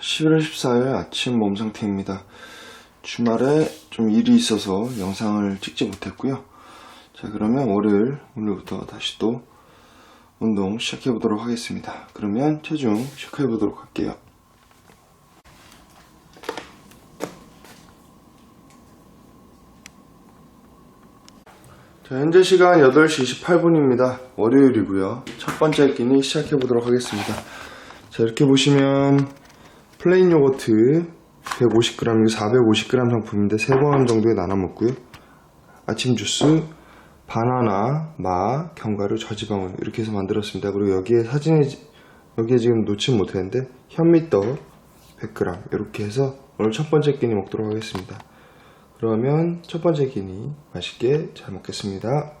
11월 14일 아침 몸 상태입니다. 주말에 좀 일이 있어서 영상을 찍지 못했고요. 자, 그러면 월요일, 오늘부터 다시 또 운동 시작해 보도록 하겠습니다. 그러면 체중 체크해 보도록 할게요. 자, 현재 시간 8시 28분입니다. 월요일이고요. 첫 번째 끼니 시작해 보도록 하겠습니다. 자, 이렇게 보시면 플레인 요거트 150g, 450g 상품인데 3번 정도에 나눠 먹고요. 아침 주스, 바나나, 마, 견과류, 저지방을 이렇게 해서 만들었습니다. 그리고 여기에 사진에 지- 여기에 지금 놓지 못했는데 현미떡 100g 이렇게 해서 오늘 첫 번째 끼니 먹도록 하겠습니다. 그러면 첫 번째 끼니 맛있게 잘 먹겠습니다.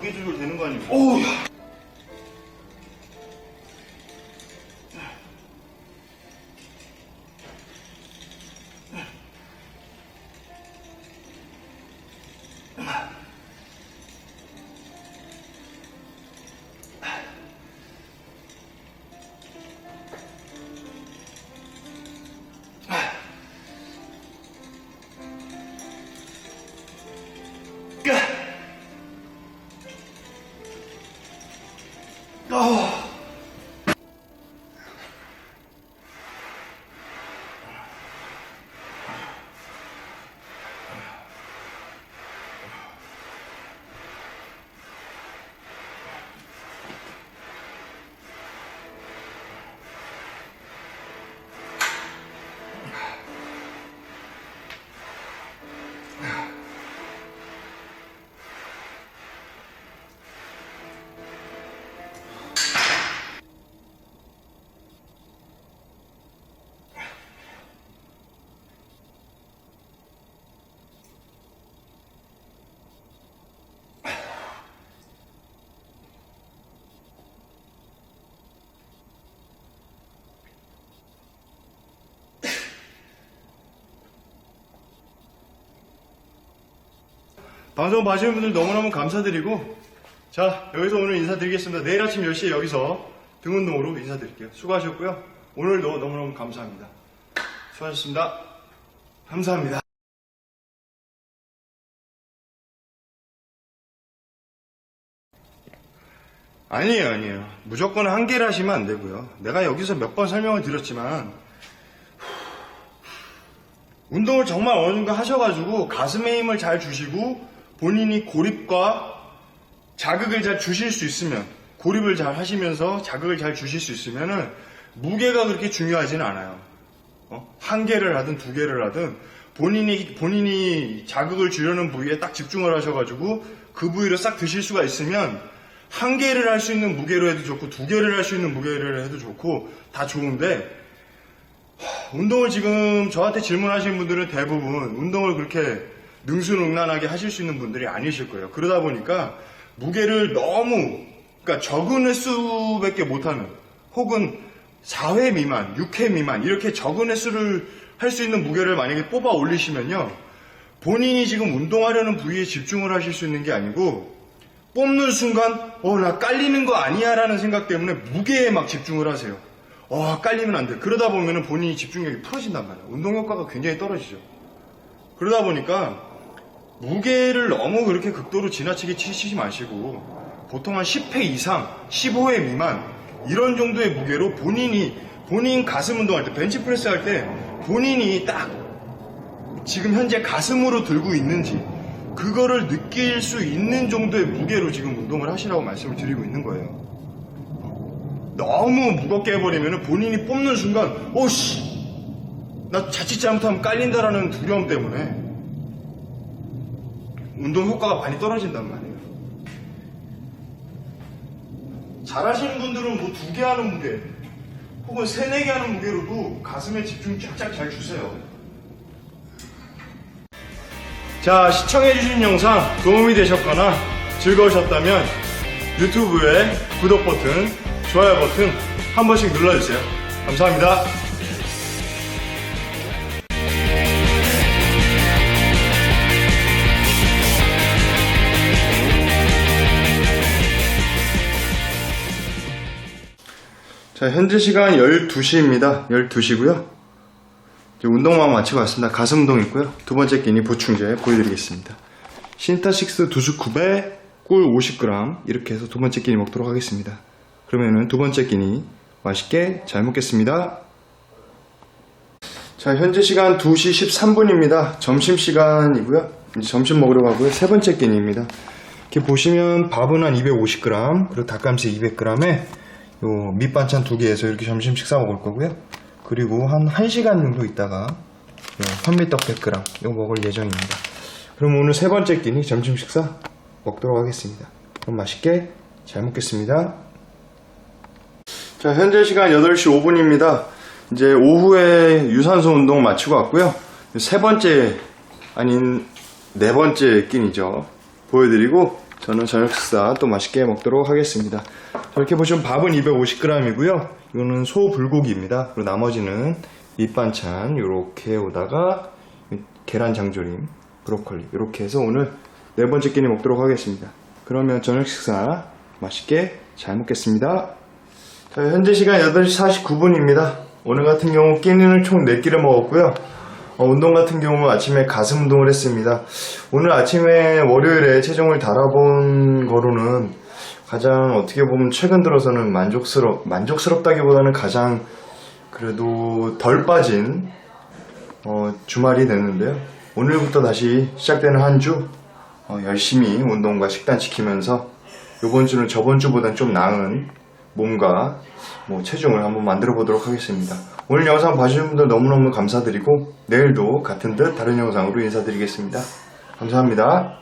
고개 조절 되는 거 아니에요? 오우. 방송 봐주신 분들 너무너무 감사드리고 자 여기서 오늘 인사드리겠습니다. 내일 아침 10시에 여기서 등운동으로 인사드릴게요. 수고하셨고요. 오늘도 너무너무 감사합니다. 수고하셨습니다. 감사합니다. 아니에요, 아니에요. 무조건 한계를 하시면 안 되고요. 내가 여기서 몇 번 설명을 드렸지만, 운동을 정말 어느 정도 하셔가지고 가슴에 힘을 잘 주시고 본인이 고립과 자극을 잘 주실 수 있으면 고립을 잘 하시면서 자극을 잘 주실 수 있으면은 무게가 그렇게 중요하지는 않아요. 어? 한 개를 하든 두 개를 하든 본인이 본인이 자극을 주려는 부위에 딱 집중을 하셔가지고 그 부위로 싹 드실 수가 있으면 한 개를 할 수 있는 무게로 해도 좋고 두 개를 할 수 있는 무게를 해도 좋고 다 좋은데 운동을 지금 저한테 질문하시는 분들은 대부분 운동을 그렇게 능수능란하게 하실 수 있는 분들이 아니실 거예요. 그러다 보니까 무게를 너무 그러니까 적은 횟수밖에 못하는 혹은 4회 미만, 6회 미만 이렇게 적은 횟수를 할 수 있는 무게를 만약에 뽑아 올리시면요. 본인이 지금 운동하려는 부위에 집중을 하실 수 있는 게 아니고 뽑는 순간 어 나 깔리는 거 아니야 라는 생각 때문에 무게에 막 집중을 하세요 어 깔리면 안 돼 그러다 보면은 본인이 집중력이 풀어진단 말이에요 운동 효과가 굉장히 떨어지죠 그러다 보니까 무게를 너무 그렇게 극도로 지나치게 치시지 마시고 보통 한 10회 이상 15회 미만 이런 정도의 무게로 본인이 본인 가슴 운동할 때 벤치프레스 할 때 본인이 딱 지금 현재 가슴으로 들고 있는지 그거를 느낄 수 있는 정도의 무게로 지금 운동을 하시라고 말씀을 드리고 있는 거예요. 너무 무겁게 해버리면 본인이 뽑는 순간 오씨 나 자칫 잘못하면 깔린다라는 두려움 때문에 운동 효과가 많이 떨어진단 말이에요. 잘하시는 분들은 뭐 두 개 하는 무게 혹은 세네 개 하는 무게로도 가슴에 집중 쫙쫙 잘 주세요. 자, 시청해주신 영상 도움이 되셨거나 즐거우셨다면 유튜브에 구독 버튼, 좋아요 버튼 한 번씩 눌러주세요. 감사합니다. 자, 현재 시간 12시입니다. 12시고요. 운동만 마치고 왔습니다. 가슴 운동 있고요. 두 번째 끼니 보충제 보여드리겠습니다. 신타식스 두 스쿱에 꿀 50g 이렇게 해서 두 번째 끼니 먹도록 하겠습니다. 그러면은 두 번째 끼니 맛있게 잘 먹겠습니다. 자, 현재 시간 2시 13분입니다. 점심시간이고요. 이제 점심 먹으러 가고요. 세 번째 끼니입니다. 이렇게 보시면 밥은 한 250g, 그리고 닭감새 200g에 요 밑반찬 두 개에서 이렇게 점심 식사 먹을 거고요. 그리고 한 1시간 정도 있다가 요 현미떡 100g 이거 먹을 예정입니다. 그럼 오늘 세 번째 끼니 점심 식사 먹도록 하겠습니다. 그럼 맛있게 잘 먹겠습니다. 자, 현재 시간 8시 5분입니다. 이제 오후에 유산소 운동 마치고 왔고요. 세 번째, 아닌 네 번째 끼니죠. 보여드리고 저는 저녁 식사 또 맛있게 먹도록 하겠습니다. 이렇게 보시면 밥은 250g이고요. 이거는 소 불고기입니다. 그리고 나머지는 밑반찬 이렇게 오다가 계란 장조림, 브로콜리 이렇게 해서 오늘 네 번째 끼니 먹도록 하겠습니다. 그러면 저녁 식사 맛있게 잘 먹겠습니다. 자, 현재 시간 8시 49분입니다. 오늘 같은 경우 끼니는 총 4끼를 먹었고요. 어, 운동 같은 경우 아침에 가슴 운동을 했습니다. 오늘 아침에 월요일에 체중을 달아본 거로는 가장 어떻게 보면 최근 들어서는 만족스럽, 만족스럽다기보다는 가장 그래도 덜 빠진 어, 주말이 됐는데요. 오늘부터 다시 시작되는 한주 열심히 운동과 식단 지키면서 이번 주는 저번 주보다는 좀 나은 몸과 뭐 체중을 한번 만들어 보도록 하겠습니다. 오늘 영상 봐주신 분들 너무너무 감사드리고 내일도 같은 듯 다른 영상으로 인사드리겠습니다. 감사합니다.